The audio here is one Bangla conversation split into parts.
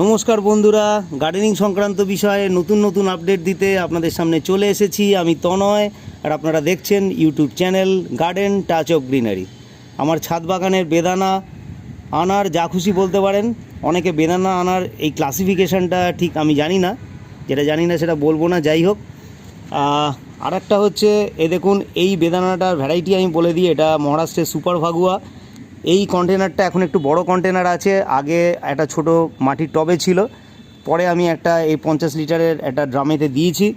নমস্কার বন্ধুরা গার্ডেনিং সংক্রান্ত বিষয়ে নতুন নতুন আপডেট দিতে আপনাদের সামনে চলে এসেছি। আমি তনয়, আর আপনারা দেখছেন YouTube channel garden touch of greenery আমার ছাদ বাগানের বেদানা আনার যা খুশি বলতে পারেন, অনেকে বেদানা আনার এই ক্লাসিফিকেশানটা ঠিক আমি জানি না, যেটা জানি না সেটা বলব না, যাই হোক। আর একটা হচ্ছে, এ দেখুন, এই বেদানাটার ভ্যারাইটি আমি বলে দিই, এটা মহারাষ্ট্রের সুপার ভাগুয়া এই কন্টেনারটা এখন একটু বড় কন্টেনার আছে। আগে একটা ছোট মাটির টবে ছিল। পরে আমি একটা এই পঞ্চাশ লিটারের একটা ড্রামেতে দিয়েছি।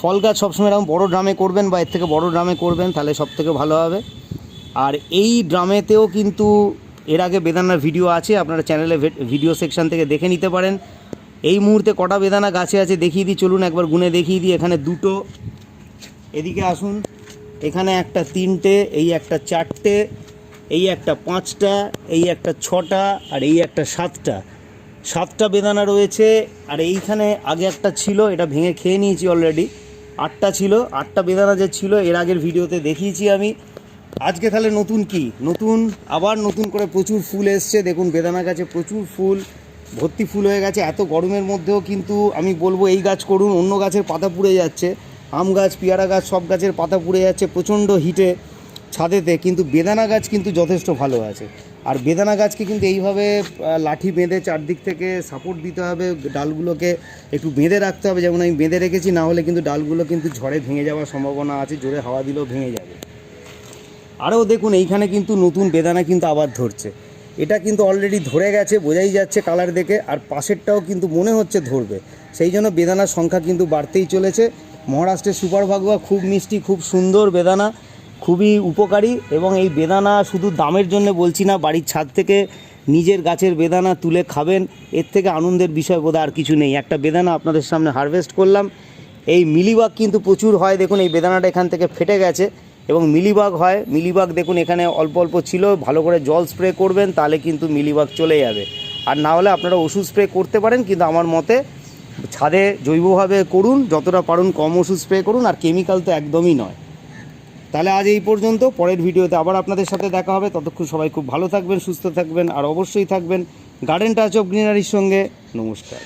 ফল গাছ সবসময় এরকম বড় ড্রামে করবেন বা এর থেকে বড় ড্রামে করবেন, তাহলে সব থেকে ভালো হবে। আর এই ড্রামেতেও কিন্তু এর আগে বেদানার ভিডিও আছে, আপনারা চ্যানেলে ভিডিও সেকশন থেকে দেখে নিতে পারেন। এই মুহূর্তে কটা বেদানা গাছে আছে দেখিয়ে দিই, চলুন একবার গুনে দেখিয়ে দিই। এখানে দুটো। এদিকে আসুন। এখানে একটা তিনটে, এই একটা চারটে। এই একটা পাঁচটা, এই একটা ছটা, আর এই একটা সাতটা। সাতটা বেদানা রয়েছে, আর এইখানে আগে একটা ছিল, এটা ভেঙে খেয়ে নিয়েছি অলরেডি আটটা ছিল, আটটা বেদানা যে ছিল, এর আগের ভিডিওতে দেখিয়েছি আমি। আজকে তাহলে নতুন কি? নতুন, আবার নতুন করে প্রচুর ফুল এসছে। দেখুন, বেদানা গাছে প্রচুর ফুল, ভর্তি ফুল হয়ে গেছে। এত গরমের মধ্যেও কিন্তু আমি বলব, এই গাছ করুন, অন্য গাছের পাতা পুড়ে যাচ্ছে। আম গাছ, পেয়ারা গাছ, সব গাছের পাতা পুড়ে যাচ্ছে প্রচণ্ড হিটে ছাদেতে কিন্তু বেদানা গাছ কিন্তু যথেষ্ট ভালো আছে। আর বেদানা গাছকে কিন্তু এইভাবে লাঠি বেঁধে চারদিক থেকে সাপোর্ট দিতে হবে, ডালগুলোকে একটু বেঁধে রাখতে হবে। যেমন আমি বেঁধে রেখেছি, না হলে কিন্তু ডালগুলো কিন্তু ঝড়ে ভেঙে যাওয়ার সম্ভাবনা আছে, জোরে হাওয়া দিলেও ভেঙে যাবে। আরও দেখুন, এইখানে কিন্তু নতুন বেদানা কিন্তু আবার ধরছে। এটা কিন্তু অলরেডি ধরে গেছে, বোঝাই যাচ্ছে কালার দেখে, আর পাশেরটাও কিন্তু মনে হচ্ছে ধরবে। সেই জন্য বেদানার সংখ্যা কিন্তু বাড়তেই চলেছে। মহারাষ্ট্রের সুপার ভাগুয়া খুব মিষ্টি, খুব সুন্দর বেদানা। খুবই উপকারী এবং এই বেদানা শুধু দামের জন্য বলছি না, বাড়ির ছাদ থেকে নিজের গাছের বেদানা তুলে খাবেন, এর থেকে আনন্দের বিষয় বোধহয় আর কিছু নেই। একটা বেদানা আপনাদের সামনে হারভেস্ট করলাম। এই মিলিবাগ কিন্তু প্রচুর হয়, দেখুন এই বেদানাটা এখান থেকে ফেটে গেছে এবং মিলিবাগ হয়। মিলিবাগ দেখুন এখানে অল্প অল্প ছিল, ভালো করে জল স্প্রে করবেন, তাহলে কিন্তু মিলিবাগ চলে যাবে। আর না হলে আপনারা ওষুধ স্প্রে করতে পারেন, কিন্তু আমার মতে ছাদে জৈবভাবে করুন, যতটা পারুন কম ওষুধ স্প্রে করুন, আর কেমিক্যাল তো একদমই নয়। তাহলে আজ এই পর্যন্ত। পরের ভিডিওতে আবার আপনাদের সাথে দেখা হবে। ততক্ষণ সবাই খুব ভালো থাকবেন, সুস্থ থাকবেন, আর অবশ্যই থাকবেন গার্ডেন টাচ অফ গ্রিনারির সঙ্গে। নমস্কার।